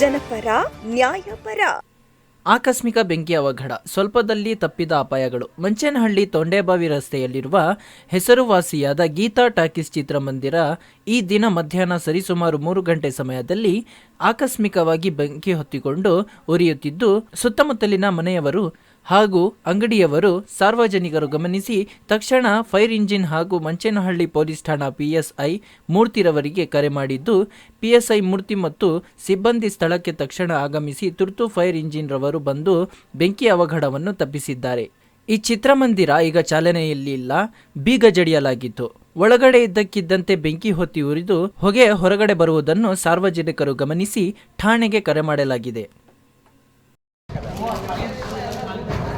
ನ್ಯಾಯಪರ. ಆಕಸ್ಮಿಕ ಬೆಂಕಿ ಅವಘಡ, ಸ್ವಲ್ಪದಲ್ಲಿ ತಪ್ಪಿದ ಅಪಾಯಗಳು. ಮಂಚೇನಹಳ್ಳಿ ತೊಂಡೇಬಾವಿ ರಸ್ತೆಯಲ್ಲಿರುವ ಹೆಸರುವಾಸಿಯಾದ ಗೀತಾ ಟಾಕೀಸ್ ಚಿತ್ರಮಂದಿರ ಈ ದಿನ ಮಧ್ಯಾಹ್ನ ಸರಿಸುಮಾರು ಮೂರು ಗಂಟೆ ಸಮಯದಲ್ಲಿ ಆಕಸ್ಮಿಕವಾಗಿ ಬೆಂಕಿ ಹೊತ್ತಿಕೊಂಡು ಉರಿಯುತ್ತಿದ್ದು, ಸುತ್ತಮುತ್ತಲಿನ ಮನೆಯವರು ಹಾಗೂ ಅಂಗಡಿಯವರು ಸಾರ್ವಜನಿಕರು ಗಮನಿಸಿ ತಕ್ಷಣ ಫೈರ್ ಇಂಜಿನ್ ಹಾಗೂ ಮಂಚೇನಹಳ್ಳಿ ಪೊಲೀಸ್ ಠಾಣಾ ಪಿಎಸ್ಐ ಮೂರ್ತಿರವರಿಗೆ ಕರೆ ಮಾಡಿದ್ದು, ಪಿಎಸ್ಐ ಮೂರ್ತಿ ಮತ್ತು ಸಿಬ್ಬಂದಿ ಸ್ಥಳಕ್ಕೆ ತಕ್ಷಣ ಆಗಮಿಸಿ ತುರ್ತು ಫೈರ್ ಇಂಜಿನ್ ರವರು ಬಂದು ಬೆಂಕಿ ಅವಘಡವನ್ನು ತಪ್ಪಿಸಿದ್ದಾರೆ. ಈ ಚಿತ್ರಮಂದಿರ ಈಗ ಚಾಲನೆಯಲ್ಲಿಲ್ಲ ಬೀಗ ಜಡಿಯಲಾಗಿತ್ತು. ಒಳಗಡೆ ಇದ್ದಕ್ಕಿದ್ದಂತೆ ಬೆಂಕಿ ಹೊತ್ತಿ ಉರಿದು ಹೊಗೆ ಹೊರಗಡೆ ಬರುವುದನ್ನು ಸಾರ್ವಜನಿಕರು ಗಮನಿಸಿ ಠಾಣೆಗೆ ಕರೆ ಮಾಡಲಾಗಿದೆ.